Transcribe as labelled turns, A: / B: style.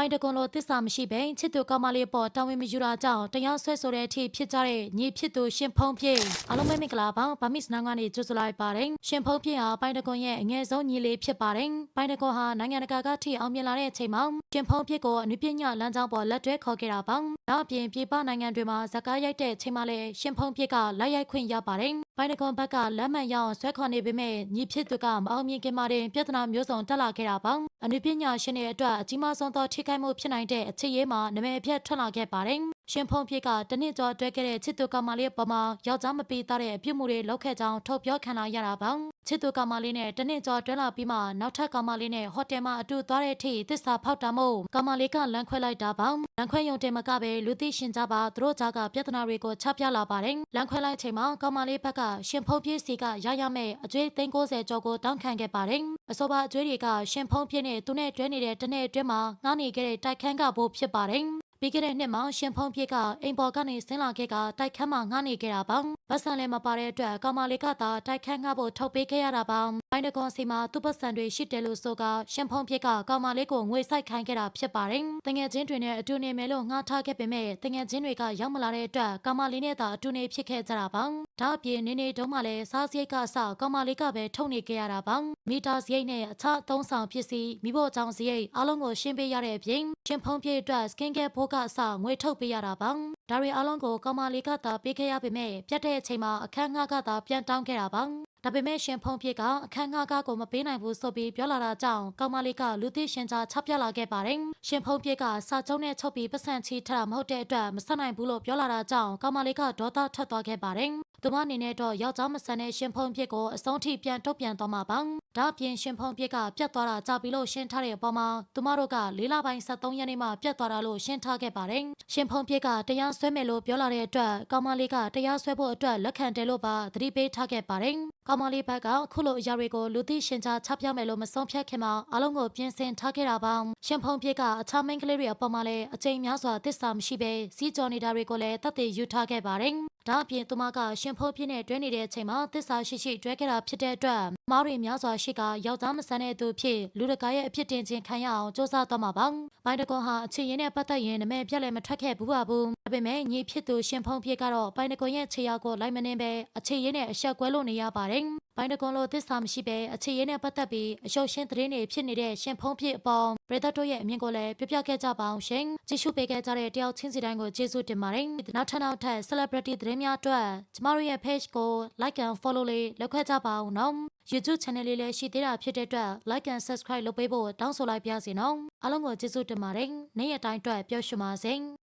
A: ပိုင်းတကွန်လိုတစ္ဆာမရှိဘဲချစ်သူကောင်းမလေးပေါ်တာဝန်မယူတာကြောင့်တရားစွဲဆိုတဲ့အထိဖြစ်ကြတဲ့ညီဖြစ်သူရှင်ဖုံးဖြစ်အားလုံးပဲမင်္ဂလာပါဗမစ်နန်ကနေကြိုဆိုလိုက်ပါတယ်ရှင်ဖုံးဖြစ်ဟာပိုင်းတကွန်ရဲ့အငယ်ဆုံးညီလေးဖြစ်ပါတယ်ပိုင်းတကွန်ဟာနိုင်ငံတကာကထိအောင်မြင်လာတဲ့အချိန်မှာရှင်ဖုံးဖြစ်ကိုအနုပညာလမ်းကြောင်းပေါ်လက်တွဲခေါ်ခဲ့တာပါနောက်အပြင်ပြည်ပနိုင်ငံတွေမှာဇကားရိုက်တဲ့အချိန်မှာလည်းရှင်ဖုံးဖြစ်ကလိုက်ရိုက်ခွင့်ရပါတယ် ပိုင်းတကွန်ဘက်ကလက်မှန်ရအောင်ဆွဲခေါ်နေပေမဲ့ညီဖြစ်သူကမအောင်မြင်ခင်မှာတင်ပြဿနာမျိုးစုံတက်လာခဲ့တာပါအနုပညာရှင်တွေအတွက်အကြီးမားဆုံးသောထိခိုက်မှုဖြစ်နိုင်တဲ့အခြေရေးမှာနာမည်အပြတ်ထွက်လာခဲ့ပါတယ်ရှင်ဖုံဖြစ်ကတနစ်ကျော်တွဲခဲ့တဲ့ချစ်သူကမာလေးပေါ်မှာယောက်ျားမပေးသားတဲ့အပြုတ်မှုတွေလုပ်ခဲ့ကြောင်းထုတ်ပြောခံလာရတာပါ ချစ်သူကမာလေးနဲ့တနစ်ကျော်တွဲလာပြီးမှနောက်ထပ်ကမာလေးနဲ့ဟိုတယ်မှာအတူသွားတဲ့အထိသစ္စာဖောက်တာမို့ကမာလေးကလမ်းခွဲလိုက်တာပါလမ်းခွဲယုံတင်မကပဲလူသိရှင်ကြပါသူတို့ကြားကပြဿနာတွေကိုချပြလာပါတယ်လမ်းခွဲလိုက်ချိန်မှာကမာလေးဘက်ကရှင်ဖုံပြည့်စီကရရမဲ့အကျွေး390ကျော်ကိုတောင်းခံခဲ့ပါတယ်အဆိုပါအကျွေးတွေကရှင်ဖုံပြည့်နဲ့သူနဲ့တွဲနေတဲ့တနေ့အတွင်းမှာငားနေခဲ့တဲ့တိုက်ခန်းကဘိုးဖြစ်ပါတယ်ပြီးခဲ့တဲ့နှစ်မှာရှင်ဖုံးပြစ်ကအိမ်ပေါ်ကနေဆင်းလာခဲ့ကတိုက်ခန်းမှာငှားနေခဲ့တာပါ။ ပတ်စံလည်းမပါတဲ့အတွက်ကောင်မလေးကသာတိုက်ခန်းငှားဖို့ထုတ်ပေးခဲ့ရတာပါ။ပိုင်းတကွန်စီမှာသူ့ပတ်စံတွေရှိတယ်လို့ဆိုကရှင်ဖုံးပြစ်ကကောင်မလေးကိုငွေဆိုင်ခိုင်းခဲ့တာဖြစ်ပါတယ်။တငယ်ချင်းတွေနဲ့အတူနေမယ်လို့ငှားထားခဲ့ပေမဲ့တငယ်ချင်းတွေကရောက်မလာတဲ့အတွက်ကောင်မလေးနဲ့သာအတူနေဖြစ်ခဲ့ကြတာပါ။ဒါအပြင်နေနေတုံးမှလည်းစားစရိတ်ကအစကောင်မလေးကပဲထုတ်နေခဲ့ရတာပါ။မီတာစရိတ်နဲ့အခြားအသုံးဆောင်ပစ္စည်းမိဖို့အကြောင်းစရိတ်အားလုံးကိုရှင်းပေးရတဲ့အပြင်ရှင်ဖုံးပြစ်အတွက် skin care ဘိုးကအစငွေထုတ်ပေးရတာပါ။ ဒါရီအားလုံးကိုကောင်မလေးကသာပေးခဲ့ရပေမဲ့ပြတ်တဲ့အချိန်မှာအခန်းငှားကသာပြန်တောင်းခဲ့တာပါ။ဒါပေမဲ့ရှင်ဖုံးဖြစ်ကအခန်းငှားကားကိုမပေးနိုင်ဘူးဆိုပြီးပြောလာတာကြောင့်ကောင်မလေးကလူသိရှင်ကြားချပြလာခဲ့ပါတယ်။ရှင်ဖုံးဖြစ်ကစာချုပ်နဲ့ချုပ်ပြီးပတ်စံချီထတာမဟုတ်တဲ့အတွက်မဆက်နိုင်ဘူးလို့ပြောလာတာကြောင့်ကောင်မလေးကဒေါသထွက်သွားခဲ့ပါတယ်။ သူမအနေနဲ့တော့ယောက်ျားမဆန်တဲ့ရှင်ဖုံးဖြစ်ကိုအဆုံးထိပြန်ထုတ်ပြန်သွားမှာပါ။ဒါအပြင်ရှင်ဖုံးဖြစ်ကပြတ်သွားတာကြာပြီလို့ရှင်းထားတဲ့အပေါ်မှာသူမတို့က၄လပိုင်း73ရက်နေ့မှပြတ်သွားတာလို့ရှင်းထားခဲ့ပါတယ်။ရှင်ဖုံးဖြစ်ကတရားစွဲမယ်လို့ပြောလာတဲ့အတွက်ကောင်မလေးကတရားစွဲဖို့အတွက်လက်ခံတယ်လို့ပါသတိပေးထားခဲ့ပါတယ်။ကောင်မလေးဘက်ကခုလိုအရာတွေကိုလူသိရှင်ကြားချပြမယ်လို့မဆုံးဖြတ်ခင်မှာအလုံးကိုပြင်ဆင်ထားခဲ့တာပါ။ရှင်ဖုံးဖြစ်ကအခြားမိန်းကလေးတွေအပေါ်မှာလည်းအကြိမ်များစွာသစ္စာမရှိဘဲစီးကြော်နေတာတွေကိုလည်းတတ်သိယူထားခဲ့ပါတယ်။ ဒါအပြင်သူမကရှင်ဖုံးဖြစ်နဲ့တွဲနေတဲ့အချိန်မှာသစ္စာရှိရှိတွဲခဲ့တာဖြစ်တဲ့အတွက်မားတွေများစွာရှိကယောက်ျားမဆန်တဲ့သူဖြစ်လူတကာရဲ့အဖြစ်တင်ခြင်းခံရအောင်စ조사သွားမှာပါ။ဘိုင်တကွန်ဟာအခြေရင်းနဲ့ပတ်သက်ရင်နမဲပြက်လည်းမထွက်ခဲ့ဘူးပါဘူး။ဒါပေမဲ့ညီဖြစ်သူရှင်ဖုံးဖြစ်ကတော့ဘိုင်တကွန်ရဲ့ခြေရောက်ကိုလိုက်မနှင်းပဲအခြေရင်းနဲ့အဆက်ကွဲလို့နေရပါတယ်။ဘိုင်တကွန်လိုသစ္စာမရှိပဲအခြေရင်းနဲ့ပတ်သက်ပြီးအရှုပ်ရှင်းသတင်းတွေဖြစ်နေတဲ့ရှင်ဖုံးဖြစ်အပေါ်ပရိသတ်တို့ရဲ့အမြင်ကိုလည်းပြပြခဲ့ကြပါအောင်ရှင်။ကြည့်ရှုပေးခဲ့ကြတဲ့တယောက်ချင်းစီတိုင်းကိုကျေးဇူးတင်ပါတယ်။နောက်ထပ်နောက်ထပ် celebrity သတင်းများအတွက်ကျမတို့ရဲ့ page ကို like and follow လေးလုပ်ခဲ့ကြပါအောင်နော်။ YouTube channel လေးလည်းရှိသေးတာဖြစ်တဲ့အတွက် like and subscribe လုပ်ပေးဖို့တောင်းဆိုလိုက်ပါရစေနော်။အားလုံးကိုကျေးဇူးတင်ပါတယ်။နေ့ရက်တိုင်းအတွက်ပျော်ရွှင်ပါစေ။